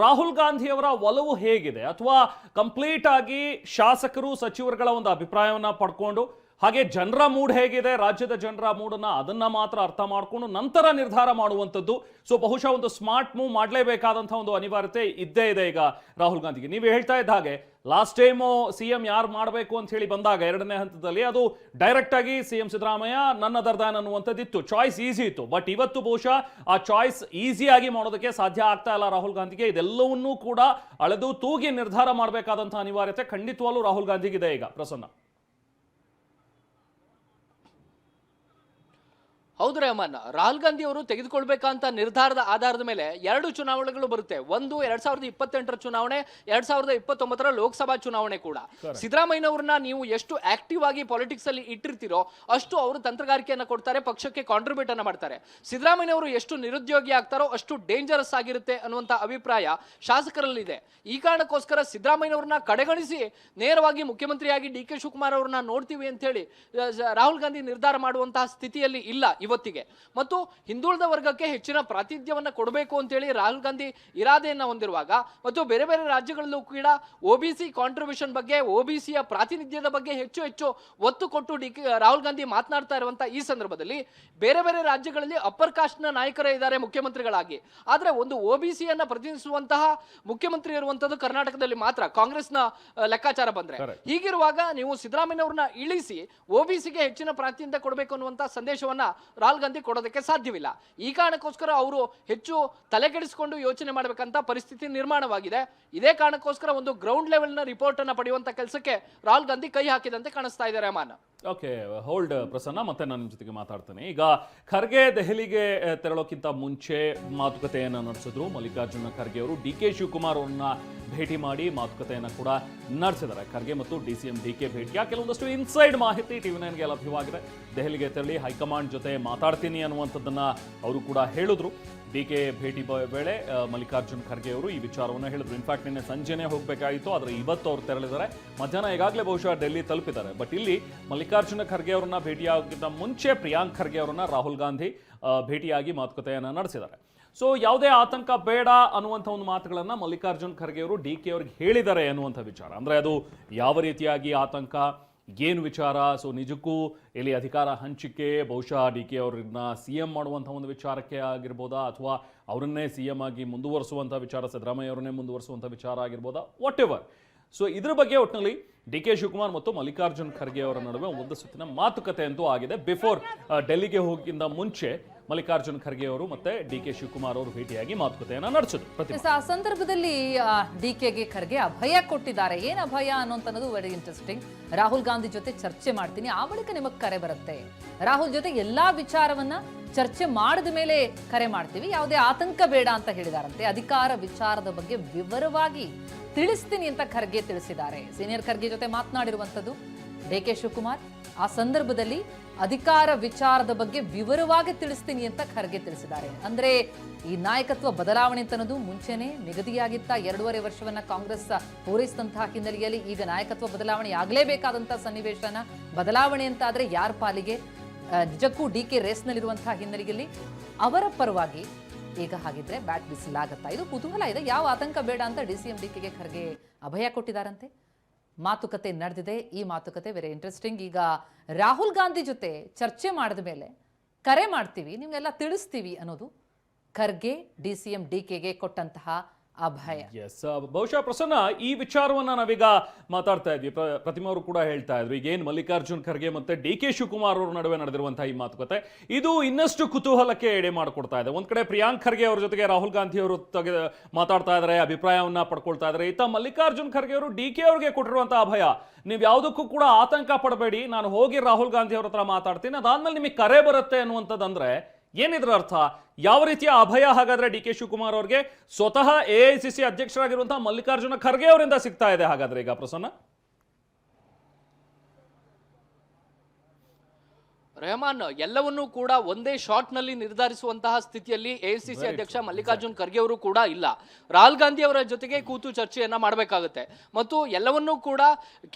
ರಾಹುಲ್ ಗಾಂಧಿ ಅವರ ಒಲವು ಹೇಗಿದೆ? ಅಥವಾ ಕಂಪ್ಲೀಟ್ ಆಗಿ ಶಾಸಕರು ಸಚಿವರುಗಳ ಒಂದು ಅಭಿಪ್ರಾಯವನ್ನು ಪಡ್ಕೊಂಡು ಹಾಗೆ ಜನರ ಮೂಡ್ ಹೇಗಿದೆ, ರಾಜ್ಯದ ಜನರ ಮೂಡನ್ನ ಅದನ್ನ ಮಾತ್ರ ಅರ್ಥ ಮಾಡಿಕೊಂಡು ನಂತರ ನಿರ್ಧಾರ ಮಾಡುವಂಥದ್ದು. ಸೊ ಬಹುಶಃ ಒಂದು ಸ್ಮಾರ್ಟ್ ಮೂವ್ ಮಾಡಲೇಬೇಕಾದಂತಹ ಒಂದು ಅನಿವಾರ್ಯತೆ ಇದ್ದೇ ಇದೆ ಈಗ ರಾಹುಲ್ ಗಾಂಧಿಗೆ. ನೀವು ಹೇಳ್ತಾ ಇದ್ದ ಹಾಗೆ ಲಾಸ್ಟ್ ಟೈಮು ಸಿ ಎಂ ಯಾರು ಮಾಡಬೇಕು ಅಂತ ಹೇಳಿ ಬಂದಾಗ, ಎರಡನೇ ಹಂತದಲ್ಲಿ ಅದು ಡೈರೆಕ್ಟ್ ಆಗಿ ಸಿ ಎಂ ಸಿದ್ದರಾಮಯ್ಯ ನನ್ನ ದರ್ದಾನ್ ಅನ್ನುವಂಥದ್ದಿತ್ತು. ಚಾಯ್ಸ್ ಈಸಿ ಇತ್ತು. ಬಟ್ ಇವತ್ತು ಬಹುಶಃ ಆ ಚಾಯ್ಸ್ ಈಸಿಯಾಗಿ ಮಾಡೋದಕ್ಕೆ ಸಾಧ್ಯ ಆಗ್ತಾ ಇಲ್ಲ ರಾಹುಲ್ ಗಾಂಧಿಗೆ. ಇದೆಲ್ಲವನ್ನೂ ಕೂಡ ಅಳೆದು ತೂಗಿ ನಿರ್ಧಾರ ಮಾಡಬೇಕಾದಂತಹ ಅನಿವಾರ್ಯತೆ ಖಂಡಿತವಾಗ್ಲೂ ರಾಹುಲ್ ಗಾಂಧಿಗಿದೆ ಈಗ. ಪ್ರಸನ್ನ. ಹೌದು ರೆಹಮಾನ್ ರಾಹುಲ್ ಗಾಂಧಿ ಅವರು ತೆಗೆದುಕೊಳ್ಬೇಕಂತ ನಿರ್ಧಾರದ ಆಧಾರದ ಮೇಲೆ ಎರಡು ಚುನಾವಣೆಗಳು ಬರುತ್ತೆ. ಒಂದು ಎರಡ್ ಸಾವಿರದ ಇಪ್ಪತ್ತೆಂಟರ ಚುನಾವಣೆ ಎರಡ್ ಸಾವಿರದ ಇಪ್ಪತ್ತೊಂಬತ್ತರ ಲೋಕಸಭಾ ಚುನಾವಣೆ ಕೂಡ. ಸಿದ್ದರಾಮಯ್ಯನವ್ರನ್ನ ನೀವು ಎಷ್ಟು ಆಕ್ಟಿವ್ ಆಗಿ ಪಾಲಿಟಿಕ್ಸ್ ಅಲ್ಲಿ ಇಟ್ಟಿರ್ತೀರೋ ಅಷ್ಟು ಅವರು ತಂತ್ರಗಾರಿಕೆಯನ್ನ ಕೊಡ್ತಾರೆ ಪಕ್ಷಕ್ಕೆ ಕಾಂಟ್ರಿಬ್ಯೂಟ್ ಅನ್ನ ಮಾಡ್ತಾರೆ. ಸಿದ್ದರಾಮಯ್ಯನವರು ಎಷ್ಟು ನಿರುದ್ಯೋಗಿ ಆಗ್ತಾರೋ ಅಷ್ಟು ಡೇಂಜರಸ್ ಆಗಿರುತ್ತೆ ಅನ್ನುವಂತ ಅಭಿಪ್ರಾಯ ಶಾಸಕರಲ್ಲಿದೆ. ಈ ಕಾರಣಕ್ಕೋಸ್ಕರ ಸಿದ್ದರಾಮಯ್ಯನವ್ರನ್ನ ಕಡೆಗಣಿಸಿ ನೇರವಾಗಿ ಮುಖ್ಯಮಂತ್ರಿಯಾಗಿ ಡಿ ಕೆ ಶಿವಕುಮಾರ್ ಅವ್ರನ್ನ ನೋಡ್ತೀವಿ ಅಂತ ಹೇಳಿ ರಾಹುಲ್ ಗಾಂಧಿ ನಿರ್ಧಾರ ಮಾಡುವಂತಹ ಸ್ಥಿತಿಯಲ್ಲಿ ಇಲ್ಲ. ಇವತ್ತಿಗೆ. ಮತ್ತು ಹಿಂದುಳಿದ ವರ್ಗಕ್ಕೆ ಹೆಚ್ಚಿನ ಪ್ರಾತಿನಿಧ್ಯವನ್ನು ಕೊಡಬೇಕು ಅಂತೇಳಿ ರಾಹುಲ್ ಗಾಂಧಿ ಇರಾದೆಯನ್ನ ಹೊಂದಿರುವಾಗ ಮತ್ತು ಬೇರೆ ಬೇರೆ ರಾಜ್ಯಗಳಲ್ಲೂ ಕೂಡ ಒಬಿಸಿ ಕಾಂಟ್ರಿಬ್ಯೂಷನ್ ಬಗ್ಗೆ ಒಬಿಸಿಯ ಪ್ರಾತಿನಿಧ್ಯದ ಬಗ್ಗೆ ಹೆಚ್ಚು ಹೆಚ್ಚು ಒತ್ತು ಕೊಟ್ಟು ಡಿ ಕೆ ರಾಹುಲ್ ಗಾಂಧಿ ಮಾತನಾಡ್ತಾ ಇರುವಂತಹ ಈ ಸಂದರ್ಭದಲ್ಲಿ ಬೇರೆ ಬೇರೆ ರಾಜ್ಯಗಳಲ್ಲಿ ಅಪ್ಪರ್ ಕಾಸ್ಟ್ನ ನಾಯಕರೇ ಇದ್ದಾರೆ ಮುಖ್ಯಮಂತ್ರಿಗಳಾಗಿ. ಆದ್ರೆ ಒಂದು ಒಬಿಸಿಯನ್ನ ಪ್ರತಿನಿಧಿಸುವಂತಹ ಮುಖ್ಯಮಂತ್ರಿ ಇರುವಂತದ್ದು ಕರ್ನಾಟಕದಲ್ಲಿ ಮಾತ್ರ ಕಾಂಗ್ರೆಸ್ನ ಲೆಕ್ಕಾಚಾರ ಬಂದ್ರೆ. ಹೀಗಿರುವಾಗ ನೀವು ಸಿದ್ದರಾಮಯ್ಯವ್ರನ್ನ ಇಳಿಸಿ ಒಬಿಸಿಗೆ ಹೆಚ್ಚಿನ ಪ್ರಾತಿನಿಧ್ಯ ಕೊಡಬೇಕು ಅನ್ನುವಂತ ಸಂದೇಶವನ್ನ ರಾಹುಲ್ ಗಾಂಧಿ ಕೊಡೋದಕ್ಕೆ ಸಾಧ್ಯವಿಲ್ಲ. ಈ ಕಾರಣಕ್ಕೋಸ್ಕರ ಅವರು ಹೆಚ್ಚು ತಲೆಗೆಡಿಸಿಕೊಂಡು ಯೋಚನೆ ಮಾಡಬೇಕಂತ ಪರಿಸ್ಥಿತಿ ನಿರ್ಮಾಣವಾಗಿದೆ. ಇದೇ ಕಾರಣಕ್ಕೋಸ್ಕರ ಒಂದು ಗ್ರೌಂಡ್ ಲೆವೆಲ್ನ ರಿಪೋರ್ಟ್ ಅನ್ನು ಪಡೆಯುವಂತ ಕೆಲಸಕ್ಕೆ ರಾಹುಲ್ ಗಾಂಧಿ ಕೈ ಹಾಕಿದಂತೆ ಕಾಣಿಸ್ತಾ ಇದೆ ರೆಹಮಾನ್ ಓಕೆ ಹೋಲ್ಡ್ ಪ್ರಸನ್ನ, ಮತ್ತೆ ನಾನು ನಿಮ್ಮ ಜೊತೆಗೆ ಮಾತಾಡ್ತೇನೆ. ಈಗ ಖರ್ಗೆ ದೆಹಲಿಗೆ ತೆರಳೋಕ್ಕಿಂತ ಮುಂಚೆ ಮಾತುಕತೆಯನ್ನು ನಡೆಸಿದ್ರು ಮಲ್ಲಿಕಾರ್ಜುನ ಖರ್ಗೆ ಅವರು. ಡಿ ಕೆ ಶಿವಕುಮಾರ್ ಅವ್ರನ್ನ ಭೇಟಿ ಮಾಡಿ ಮಾತುಕತೆಯನ್ನು ಕೂಡ ನಡೆಸಿದ್ದಾರೆ. ಖರ್ಗೆ ಮತ್ತು D C M D K ಭೇಟಿಯ ಕೆಲವೊಂದಷ್ಟು ಇನ್ಸೈಡ್ ಮಾಹಿತಿ ಟಿವಿ ನೈನ್ಗೆ ಲಭ್ಯವಾಗಿದೆ. ದೆಹಲಿಗೆ ತೆರಳಿ ಹೈಕಮಾಂಡ್ ಜೊತೆ ಮಾತಾಡ್ತೀನಿ ಅನ್ನುವಂಥದ್ದನ್ನು ಅವರು ಕೂಡ ಹೇಳಿದ್ರು. ಡಿ ಕೆ ಭೇಟಿ ವೇಳೆ ಮಲ್ಲಿಕಾರ್ಜುನ ಖರ್ಗೆ ಅವರು ಈ ವಿಚಾರವನ್ನು ಹೇಳಿದ್ರು. ಇನ್ಫ್ಯಾಕ್ಟ್ ನಿನ್ನೆ ಸಂಜೆನೆ ಹೋಗಬೇಕಾಗಿತ್ತು ಆದರೆ ಇವತ್ತು ಅವರು ತೆರಳಿದ್ದಾರೆ. ಮಧ್ಯಾಹ್ನ ಈಗಾಗಲೇ ಬಹುಶಃ ಡೆಲ್ಲಿ ತಲುಪಿದ್ದಾರೆ. ಬಟ್ ಇಲ್ಲಿ ಮಲ್ಲಿಕಾರ್ಜುನ ಖರ್ಗೆ ಅವರನ್ನ ಭೇಟಿಯಾಗಿದ್ದ ಮುಂಚೆ ಪ್ರಿಯಾಂಕ್ ಖರ್ಗೆ ಅವರನ್ನ ರಾಹುಲ್ ಗಾಂಧಿ ಭೇಟಿಯಾಗಿ ಮಾತುಕತೆಯನ್ನು ನಡೆಸಿದ್ದಾರೆ. ಸೊ ಯಾವುದೇ ಆತಂಕ ಬೇಡ ಅನ್ನುವಂಥ ಒಂದು ಮಾತುಗಳನ್ನು ಮಲ್ಲಿಕಾರ್ಜುನ್ ಖರ್ಗೆ ಅವರು ಡಿ ಕೆ ಅವ್ರಿಗೆ ಹೇಳಿದ್ದಾರೆ ಅನ್ನುವಂಥ ವಿಚಾರ. ಅಂದರೆ ಅದು ಯಾವ ರೀತಿಯಾಗಿ ಆತಂಕ ಏನು ವಿಚಾರ? ಸೊ ನಿಜಕ್ಕೂ ಇಲ್ಲಿ ಅಧಿಕಾರ ಹಂಚಿಕೆ ಬಹುಶಃ ಡಿ ಕೆ ಅವ್ರನ್ನ ಸಿ ಎಂ ಮಾಡುವಂಥ ಒಂದು ವಿಚಾರಕ್ಕೆ ಆಗಿರ್ಬೋದಾ? ಅಥವಾ ಅವರನ್ನೇ ಸಿ ಎಂ ಆಗಿ ಮುಂದುವರಿಸುವಂಥ ವಿಚಾರ ಸಿದ್ದರಾಮಯ್ಯ ಅವರನ್ನೇ ಮುಂದುವರಿಸುವಂಥ ವಿಚಾರ ಆಗಿರ್ಬೋದಾ? ವಾಟ್ ಎವರ್ ಸೊ ಇದ್ರ ಬಗ್ಗೆ ಒಟ್ಟಿನಲ್ಲಿ ಡಿ ಕೆ ಶಿವಕುಮಾರ್ ಮತ್ತು ಮಲ್ಲಿಕಾರ್ಜುನ್ ಖರ್ಗೆ ಅವರ ನಡುವೆ ಒಂದು ಸುತ್ತಿನ ಮಾತುಕತೆ ಅಂತೂ ಆಗಿದೆ. ಬಿಫೋರ್ ಡೆಲ್ಲಿಗೆ ಹೋಗಿಂದ ಮುಂಚೆ ಮಲ್ಲಿಕಾರ್ಜುನ್ ಖರ್ಗೆ ಅವರು ಮತ್ತೆ ಡಿ ಕೆ ಶಿವಕುಮಾರ್ ಅವರು ಭೇಟಿಯಾಗಿ ಮಾತುಕತೆಯನ್ನ ನಡೆಸಿದ್ರು. ಆ ಸಂದರ್ಭದಲ್ಲಿ ಡಿ ಕೆಗೆ ಖರ್ಗೆ ಅಭಯ ಕೊಟ್ಟಿದ್ದಾರೆ. ಏನ್ ಅಭಯ ಅನ್ನೋದು ವೆರಿ ಇಂಟ್ರೆಸ್ಟಿಂಗ್ ರಾಹುಲ್ ಗಾಂಧಿ ಜೊತೆ ಚರ್ಚೆ ಮಾಡ್ತೀನಿ. ಆ ಬಳಿಕ ನಿಮಗೆ ಕರೆ ಬರುತ್ತೆ. ರಾಹುಲ್ ಜೊತೆ ಎಲ್ಲಾ ವಿಚಾರವನ್ನ ಚರ್ಚೆ ಮಾಡಿದ ಮೇಲೆ ಕರೆ ಮಾಡ್ತೀವಿ. ಯಾವುದೇ ಆತಂಕ ಬೇಡ ಅಂತ ಹೇಳಿದಾರಂತೆ. ಅಧಿಕಾರ ವಿಚಾರದ ಬಗ್ಗೆ ವಿವರವಾಗಿ ತಿಳಿಸ್ತೀನಿ ಅಂತ ಖರ್ಗೆ ತಿಳಿಸಿದ್ದಾರೆ. ಸೀನಿಯರ್ ಖರ್ಗೆ ಜೊತೆ ಮಾತನಾಡಿರುವಂಥದ್ದು ಡಿ ಕೆ ಶಿವಕುಮಾರ್, ಆ ಸಂದರ್ಭದಲ್ಲಿ ಅಧಿಕಾರ ವಿಚಾರದ ಬಗ್ಗೆ ವಿವರವಾಗಿ ತಿಳಿಸ್ತೀನಿ ಅಂತ ಖರ್ಗೆ ತಿಳಿಸಿದ್ದಾರೆ. ಅಂದ್ರೆ ಈ ನಾಯಕತ್ವ ಬದಲಾವಣೆ ತನ್ನದು ಮುಂಚೆನೆ ನಿಗದಿಯಾಗಿತ್ತ ಎರಡೂವರೆ ವರ್ಷವನ್ನ ಕಾಂಗ್ರೆಸ್ ಪೂರೈಸಿದಂತಹ ಹಿನ್ನೆಲೆಯಲ್ಲಿ ಈಗ ನಾಯಕತ್ವ ಬದಲಾವಣೆ ಆಗಲೇಬೇಕಾದಂತಹ ಸನ್ನಿವೇಶನ ಬದಲಾವಣೆ ಅಂತ ಆದ್ರೆ ಯಾರ ಪಾಲಿಗೆ? ನಿಜಕ್ಕೂ ಡಿ ಕೆ ರೇಸ್ನಲ್ಲಿರುವಂತಹ ಹಿನ್ನೆಲೆಯಲ್ಲಿ ಅವರ ಪರವಾಗಿ ಈಗ ಹಾಗಿದ್ರೆ ಬ್ಯಾಟ್ ಬಿಸಿಲಾಗತ್ತಾ? ಇದು ಕುತೂಹಲ ಇದೆ. ಯಾವ ಆತಂಕ ಬೇಡ ಅಂತ ಡಿ ಸಿ ಎಂ ಡಿ ಕೆಗೆ ಖರ್ಗೆ ಅಭಯ ಕೊಟ್ಟಿದ್ದಾರಂತೆ. ಮಾತುಕತೆ ನಡೆದಿದೆ. ಈ ಮಾತುಕತೆ ವೆರಿ ಇಂಟ್ರೆಸ್ಟಿಂಗ್ ಈಗ ರಾಹುಲ್ ಗಾಂಧಿ ಜೊತೆ ಚರ್ಚೆ ಮಾಡಿದ ಮೇಲೆ ಕರೆ ಮಾಡ್ತೀವಿ, ನಿಮಗೆಲ್ಲ ತಿಳಿಸ್ತೀವಿ ಅನ್ನೋದು. Kharge, D C M, D ಕೆಗೆ ಕೊಟ್ಟಂತಹ ಅಭಯ. ಎಸ್ ಬಹುಶಃ ಪ್ರಸನ್ನ, ಈ ವಿಚಾರವನ್ನ ನಾವೀಗ ಮಾತಾಡ್ತಾ ಇದ್ವಿ. ಪ್ರ- ಪ್ರತಿಮಾ ಅವರು ಕೂಡ ಹೇಳ್ತಾ ಇದ್ರು. ಈಗ ಏನು ಮಲ್ಲಿಕಾರ್ಜುನ್ ಖರ್ಗೆ ಮತ್ತೆ ಡಿ ಕೆ ಶಿವಕುಮಾರ್ ಅವರ ನಡುವೆ ನಡೆದಿರುವಂತಹ ಈ ಮಾತುಕತೆ, ಇದು ಇನ್ನಷ್ಟು ಕುತೂಹಲಕ್ಕೆ ಎಡೆ ಮಾಡಿಕೊಡ್ತಾ ಇದೆ. ಒಂದ್ ಕಡೆ ಪ್ರಿಯಾಂಕ್ ಖರ್ಗೆ ಅವರ ಜೊತೆಗೆ ರಾಹುಲ್ ಗಾಂಧಿ ಅವರು ತೆಗೆ, ಮಾತಾಡ್ತಾ ಇದ್ದಾರೆ ಅಭಿಪ್ರಾಯವನ್ನ ಪಡ್ಕೊಳ್ತಾ ಇದ್ದಾರೆ ಇತ್ತ ಮಲ್ಲಿಕಾರ್ಜುನ್ ಖರ್ಗೆ ಅವರು ಡಿ ಕೆ ಅವ್ರಿಗೆ ಕೊಟ್ಟಿರುವಂತಹ ಅಭಯ. ನೀವು ಯಾವುದಕ್ಕೂ ಕೂಡ ಆತಂಕ ಪಡಬೇಡಿ. ನಾನು ಹೋಗಿ ರಾಹುಲ್ ಗಾಂಧಿ ಅವ್ರ ಹತ್ರ ಮಾತಾಡ್ತೀನಿ. ಅದಾದ್ಮೇಲೆ ನಿಮಗೆ ಕರೆ ಬರುತ್ತೆ ಅನ್ನುವಂಥದ್ದಂದ್ರೆ ಏನಿದ್ರ ಅರ್ಥ? ಯಾವ ರೀತಿಯ ಅಭಯ ಹಾಗಾದ್ರೆ ಡಿ ಕೆ ಶಿವಕುಮಾರ್ ಅವರಿಗೆ? ಸ್ವತಃ ಎ ಐ ಸಿ ಸಿ ಅಧ್ಯಕ್ಷರಾಗಿರುವಂತಹ ಮಲ್ಲಿಕಾರ್ಜುನ ಖರ್ಗೆ ಅವರಿಂದ ಸಿಗ್ತಾ ಇದೆ ಹಾಗಾದ್ರೆ ಈಗ ಪ್ರಸನ್ನ. ರೆಹಮಾನ್ ಎಲ್ಲವನ್ನೂ ಕೂಡ ಒಂದೇ ಶಾಟ್ನಲ್ಲಿ ನಿರ್ಧರಿಸುವಂತಹ ಸ್ಥಿತಿಯಲ್ಲಿ ಎಐಸಿಸಿ ಅಧ್ಯಕ್ಷ ಮಲ್ಲಿಕಾರ್ಜುನ್ ಖರ್ಗೆ ಅವರು ಕೂಡ ಇಲ್ಲ. ರಾಹುಲ್ ಗಾಂಧಿ ಅವರ ಜೊತೆಗೆ ಕೂತು ಚರ್ಚೆಯನ್ನ ಮಾಡಬೇಕಾಗುತ್ತೆ. ಮತ್ತು ಎಲ್ಲವನ್ನೂ ಕೂಡ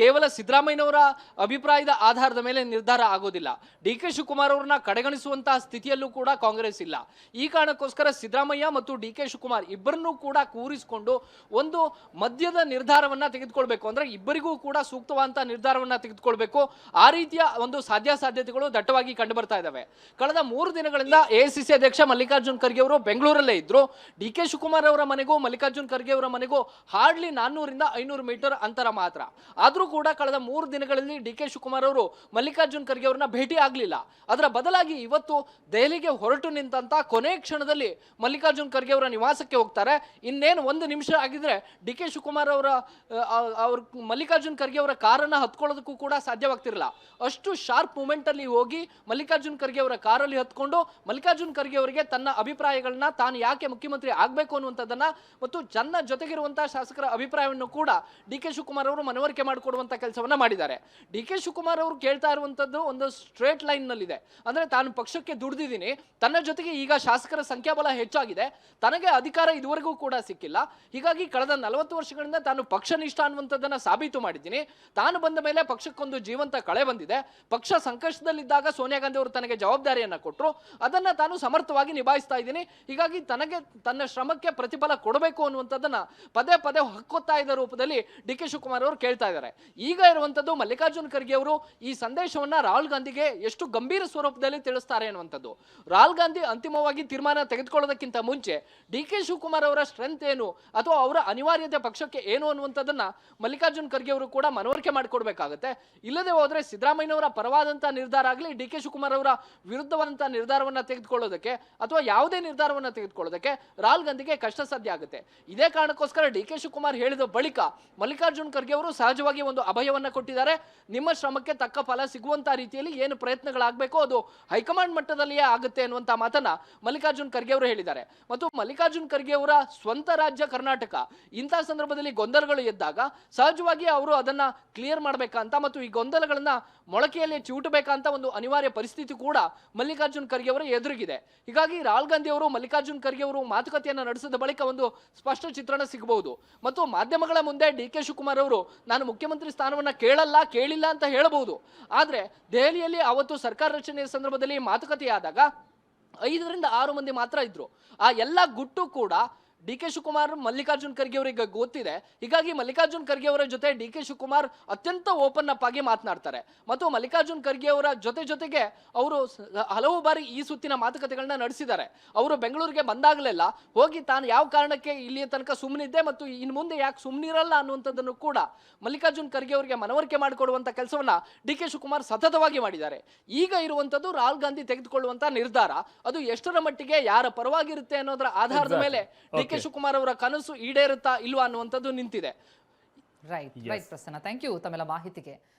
ಕೇವಲ ಸಿದ್ದರಾಮಯ್ಯನವರ ಅಭಿಪ್ರಾಯದ ಆಧಾರದ ಮೇಲೆ ನಿರ್ಧಾರ ಆಗೋದಿಲ್ಲ. ಡಿ ಕೆ ಶಿವಕುಮಾರ್ ಅವರನ್ನ ಕಡೆಗಣಿಸುವಂತಹ ಸ್ಥಿತಿಯಲ್ಲೂ ಕೂಡ ಕಾಂಗ್ರೆಸ್ ಇಲ್ಲ. ಈ ಕಾರಣಕ್ಕೋಸ್ಕರ ಸಿದ್ದರಾಮಯ್ಯ ಮತ್ತು ಡಿ ಕೆ ಶಿವಕುಮಾರ್ ಇಬ್ಬರನ್ನೂ ಕೂಡ ಕೂರಿಸಿಕೊಂಡು ಒಂದು ಮದ್ಯದ ನಿರ್ಧಾರವನ್ನ ತೆಗೆದುಕೊಳ್ಬೇಕು. ಅಂದ್ರೆ ಇಬ್ಬರಿಗೂ ಕೂಡ ಸೂಕ್ತವಾದಂತಹ ನಿರ್ಧಾರವನ್ನ ತೆಗೆದುಕೊಳ್ಬೇಕು. ಆ ರೀತಿಯ ಒಂದು ಸಾಧ್ಯಾಸಾಧ್ಯತೆಗಳು ದಟ್ಟವಾಗಿ ಕಂಡು ಬರ್ತಾ ಇದಾವೆ ಕಳೆದ ಮೂರು ದಿನಗಳಿಂದ ಎಐಸಿಸಿ ಅಧ್ಯಕ್ಷ ಮಲ್ಲಿಕಾರ್ಜುನ್ ಖರ್ಗೆ ಅವರು ಬೆಂಗಳೂರಲ್ಲೇ ಇದ್ರು. ಡಿ ಕೆ ಶಿವಕುಮಾರ್ ಅವರ ಮನೆಗೂ, ಮಲ್ಲಿಕಾರ್ಜುನ್ ಖರ್ಗೆ ಅವರ ಮನೆಗೂ ಹಾರ್ಡ್ಲಿ ನಾನ್ನೂರಿಂದ ಐನೂರು ಮೀಟರ್ ಅಂತರ ಮಾತ್ರ. ಆದ್ರೂ ಕೂಡ ಕಳೆದ ಮೂರು ದಿನಗಳಲ್ಲಿ ಡಿ ಕೆ ಶಿವಕುಮಾರ್ ಅವರು ಮಲ್ಲಿಕಾರ್ಜುನ್ ಖರ್ಗೆ ಅವರನ್ನ ಭೇಟಿ ಆಗಲಿಲ್ಲ. ಅದರ ಬದಲಾಗಿ ಇವತ್ತು ದೆಹಲಿಗೆ ಹೊರಟು ನಿಂತಂತ ಕೊನೆ ಕ್ಷಣದಲ್ಲಿ ಮಲ್ಲಿಕಾರ್ಜುನ್ ಖರ್ಗೆ ಅವರ ನಿವಾಸಕ್ಕೆ ಹೋಗ್ತಾರೆ. ಇನ್ನೇನು ಒಂದು ನಿಮಿಷ ಆಗಿದ್ರೆ ಡಿ ಕೆ ಶಿವಕುಮಾರ್ ಅವರ ಅವ್ರ ಮಲ್ಲಿಕಾರ್ಜುನ್ ಖರ್ಗೆ ಅವರ ಕಾರನ್ನ ಹತ್ಕೊಳ್ಳೋದಕ್ಕೂ ಕೂಡ ಸಾಧ್ಯವಾಗ್ತಿರಲ್ಲ ಅಷ್ಟು ಶಾರ್ಪ್ ಮೂಮೆಂಟ್ ಅಲ್ಲಿ ಹೋಗಿ ಮಲ್ಲಿಕಾರ್ಜುನ್ ಖರ್ಗೆ ಅವರ ಕಾರಲ್ಲಿ ಹತ್ಕೊಂಡು ಮಲ್ಲಿಕಾರ್ಜುನ್ ಖರ್ಗೆ ಅವರಿಗೆ ತನ್ನ ಅಭಿಪ್ರಾಯಗಳನ್ನ ತಾನು ಯಾಕೆ ಮುಖ್ಯಮಂತ್ರಿ ಆಗಬೇಕು ಅನ್ನುವಂಥದ್ದನ್ನ ಮತ್ತು ತನ್ನ ಜೊತೆಗಿರುವಂತಹ ಶಾಸಕರ ಅಭಿಪ್ರಾಯವನ್ನು ಕೂಡ ಡಿ ಕೆ ಶಿವಕುಮಾರ್ ಅವರು ಮನವರಿಕೆ ಮಾಡಿಕೊಡುವಂತ ಕೆಲಸವನ್ನ ಮಾಡಿದ್ದಾರೆ. ಡಿ ಕೆ ಶಿವಕುಮಾರ್ ಅವರು ಕೇಳ್ತಾ ಇರುವಂತದ್ದು ಒಂದು ಸ್ಟ್ರೇಟ್ ಲೈನ್ ನಲ್ಲಿದೆ ಅಂದ್ರೆ ತಾನು ಪಕ್ಷಕ್ಕೆ ದುಡಿದಿದ್ದೀನಿ, ತನ್ನ ಜೊತೆಗೆ ಈಗ ಶಾಸಕರ ಸಂಖ್ಯಾಬಲ ಹೆಚ್ಚಾಗಿದೆ, ತನಗೆ ಅಧಿಕಾರ ಇದುವರೆಗೂ ಕೂಡ ಸಿಕ್ಕಿಲ್ಲ. ಹೀಗಾಗಿ ಕಳೆದ ನಲವತ್ತು ವರ್ಷಗಳಿಂದ ತಾನು ಪಕ್ಷನಿಷ್ಠ ಅನ್ನುವಂಥದ್ದನ್ನ ಸಾಬೀತು ಮಾಡಿದ್ದೀನಿ. ತಾನು ಬಂದ ಮೇಲೆ ಪಕ್ಷಕ್ಕೊಂದು ಜೀವಂತ ಕಳೆ ಬಂದಿದೆ. ಪಕ್ಷ ಸಂಕಷ್ಟದಲ್ಲಿದ್ದಾಗ ಸೋನಿಯಾ ಗಾಂಧಿ ಅವರು ತನಗೆ ಜವಾಬ್ದಾರಿಯನ್ನು ಕೊಟ್ಟರು ಅದನ್ನ ತಾನು ಸಮರ್ಥವಾಗಿ ನಿಭಾಯಿಸ್ತಾ ಇದ್ದೀನಿ. ಹೀಗಾಗಿ ತನಗೆ ತನ್ನ ಶ್ರಮಕ್ಕೆ ಪ್ರತಿಫಲ ಕೊಡಬೇಕು ಅನ್ನುವಂಥದ್ದನ್ನ ಪದೇ ಪದೇ ಹಕ್ಕೊತ್ತಾಯದ ರೂಪದಲ್ಲಿ ಡಿ ಕೆ ಶಿವಕುಮಾರ್ ಅವರು ಕೇಳ್ತಾ ಇದ್ದಾರೆ. ಈಗ ಇರುವಂತದ್ದು ಮಲ್ಲಿಕಾರ್ಜುನ್ ಖರ್ಗೆ ಅವರು ಈ ಸಂದೇಶವನ್ನ ರಾಹುಲ್ ಗಾಂಧಿಗೆ ಎಷ್ಟು ಗಂಭೀರ ಸ್ವರೂಪದಲ್ಲಿ ತಿಳಿಸ್ತಾರೆ ಅನ್ನುವಂಥದ್ದು ರಾಹುಲ್ ಗಾಂಧಿ ಅಂತಿಮವಾಗಿ ತೀರ್ಮಾನ ತೆಗೆದುಕೊಳ್ಳೋದಕ್ಕಿಂತ ಮುಂಚೆ ಡಿ ಕೆ ಶಿವಕುಮಾರ್ ಅವರ ಸ್ಟ್ರೆಂತ್ ಏನು ಅಥವಾ ಅವರ ಅನಿವಾರ್ಯತೆ ಪಕ್ಷಕ್ಕೆ ಏನು ಅನ್ನುವಂಥದ್ದನ್ನ ಮಲ್ಲಿಕಾರ್ಜುನ್ ಖರ್ಗೆ ಅವರು ಕೂಡ ಮನವರಿಕೆ ಮಾಡಿಕೊಡ್ಬೇಕಾಗುತ್ತೆ. ಇಲ್ಲದೆ ಹೋದ್ರೆ ಸಿದ್ದರಾಮಯ್ಯನವರ ಪರವಾದಂತಹ ನಿರ್ಧಾರ ಆಗಲಿ ಡಿ ಕೆ ಶಿವಕುಮಾರ್ ಅವರ ವಿರುದ್ಧವಾದಂತಹ ನಿರ್ಧಾರವನ್ನ ತೆಗೆದುಕೊಳ್ಳೋದಕ್ಕೆ ಅಥವಾ ಯಾವುದೇ ನಿರ್ಧಾರವನ್ನ ತೆಗೆದುಕೊಳ್ಳೋದಕ್ಕೆ ರಾಹುಲ್ ಗಾಂಧಿಗೆ ಕಷ್ಟ ಸಾಧ್ಯ ಆಗುತ್ತೆ. ಇದೇ ಕಾರಣಕ್ಕೋಸ್ಕರ ಡಿ ಕೆ ಶಿವಕುಮಾರ್ ಹೇಳಿದ ಬಳಿಕ ಮಲ್ಲಿಕಾರ್ಜುನ್ ಖರ್ಗೆ ಅವರು ಸಹಜವಾಗಿ ಒಂದು ಅಭಯವನ್ನ ಕೊಟ್ಟಿದ್ದಾರೆ. ನಿಮ್ಮ ಶ್ರಮಕ್ಕೆ ತಕ್ಕ ಫಲ ಸಿಗುವಂತಹ ರೀತಿಯಲ್ಲಿ ಏನು ಪ್ರಯತ್ನಗಳಾಗಬೇಕು ಅದು ಹೈಕಮಾಂಡ್ ಮಟ್ಟದಲ್ಲಿಯೇ ಆಗುತ್ತೆ ಅನ್ನುವಂತ ಮಾತನ್ನ ಮಲ್ಲಿಕಾರ್ಜುನ್ ಖರ್ಗೆ ಅವರು ಹೇಳಿದ್ದಾರೆ. ಮತ್ತು ಮಲ್ಲಿಕಾರ್ಜುನ್ ಖರ್ಗೆ ಅವರ ಸ್ವಂತ ರಾಜ್ಯ ಕರ್ನಾಟಕ, ಇಂತಹ ಸಂದರ್ಭದಲ್ಲಿ ಗೊಂದಲಗಳು ಎದ್ದಾಗ ಸಹಜವಾಗಿ ಅವರು ಅದನ್ನ ಕ್ಲಿಯರ್ ಮಾಡಬೇಕಂತ ಮತ್ತು ಈ ಗೊಂದಲಗಳನ್ನ ಮೊಳಕೆಯಲ್ಲಿ ಚಿವುಟಬೇಕಂತ ಒಂದು ಅನಿವಾರ್ಯ ಪರಿಸ್ಥಿತಿ ಕೂಡ ಮಲ್ಲಿಕಾರ್ಜುನ್ ಖರ್ಗೆ ಅವರ ಎದುರಿಗಿದೆ. ಹೀಗಾಗಿ ರಾಹುಲ್ ಗಾಂಧಿ ಅವರು, ಮಲ್ಲಿಕಾರ್ಜುನ್ ಖರ್ಗೆ ಅವರು ಮಾತುಕತೆಯನ್ನು ನಡೆಸಿದ ಬಳಿಕ ಒಂದು ಸ್ಪಷ್ಟ ಚಿತ್ರಣ ಸಿಗಬಹುದು. ಮತ್ತು ಮಾಧ್ಯಮಗಳ ಮುಂದೆ ಡಿ ಕೆ ಶಿವಕುಮಾರ್ ಅವರು, ನಾನು ಮುಖ್ಯಮಂತ್ರಿ ಸ್ಥಾನವನ್ನ ಕೇಳಲ್ಲ, ಕೇಳಿಲ್ಲ ಅಂತ ಹೇಳಬಹುದು. ಆದ್ರೆ ದೆಹಲಿಯಲ್ಲಿ ಅವತ್ತು ಸರ್ಕಾರ ರಚನೆಯ ಸಂದರ್ಭದಲ್ಲಿ ಮಾತುಕತೆಯಾದಾಗ ಐದರಿಂದ ಆರು ಮಂದಿ ಮಾತ್ರ ಇದ್ರು. ಆ ಎಲ್ಲ ಗುಟ್ಟು ಕೂಡ ಡಿ ಕೆ ಶಿವಕುಮಾರ್ ಮಲ್ಲಿಕಾರ್ಜುನ್ ಖರ್ಗೆ ಅವರಿಗೆ ಗೊತ್ತಿದೆ. ಹೀಗಾಗಿ ಮಲ್ಲಿಕಾರ್ಜುನ್ ಖರ್ಗೆ ಅವರ ಜೊತೆ ಡಿ ಕೆ ಶಿವಕುಮಾರ್ ಅತ್ಯಂತ ಓಪನ್ ಅಪ್ ಆಗಿ ಮಾತನಾಡ್ತಾರೆ. ಮತ್ತು ಮಲ್ಲಿಕಾರ್ಜುನ್ ಖರ್ಗೆ ಅವರ ಜೊತೆ ಜೊತೆಗೆ ಅವರು ಹಲವು ಬಾರಿ ಈ ಸುತ್ತಿನ ಮಾತುಕತೆಗಳನ್ನ ನಡೆಸಿದ್ದಾರೆ. ಅವರು ಬೆಂಗಳೂರಿಗೆ ಬಂದಾಗಲೆಲ್ಲ ಹೋಗಿ ತಾನು ಯಾವ ಕಾರಣಕ್ಕೆ ಇಲ್ಲಿಯ ತನಕ ಸುಮ್ಮನಿದ್ದೆ ಮತ್ತು ಇನ್ನು ಮುಂದೆ ಯಾಕೆ ಸುಮ್ಮನಿರಲ್ಲ ಅನ್ನುವಂಥದ್ದನ್ನು ಕೂಡ ಮಲ್ಲಿಕಾರ್ಜುನ್ ಖರ್ಗೆ ಅವರಿಗೆ ಮನವರಿಕೆ ಮಾಡಿಕೊಡುವಂತ ಕೆಲಸವನ್ನ ಡಿ ಕೆ ಶಿವಕುಮಾರ್ ಸತತವಾಗಿ ಮಾಡಿದ್ದಾರೆ. ಈಗ ಇರುವಂತದ್ದು ರಾಹುಲ್ ಗಾಂಧಿ ತೆಗೆದುಕೊಳ್ಳುವಂತ ನಿರ್ಧಾರ. ಅದು ಎಷ್ಟರ ಮಟ್ಟಿಗೆ ಯಾರ ಪರವಾಗಿರುತ್ತೆ ಅನ್ನೋದರ ಆಧಾರದ ಮೇಲೆ ಡಿ ಕೆ ಶಿವಕುಮಾರ್ ಅವರ ಕನಸು ಈಡೇರುತ್ತಾ ಇಲ್ವಾ ಅನ್ನುವಂಥದ್ದು ನಿಂತಿದೆ. Right right Prasanna. Thank you ತಮ್ಮೆಲ್ಲ ಮಾಹಿತಿಗೆ.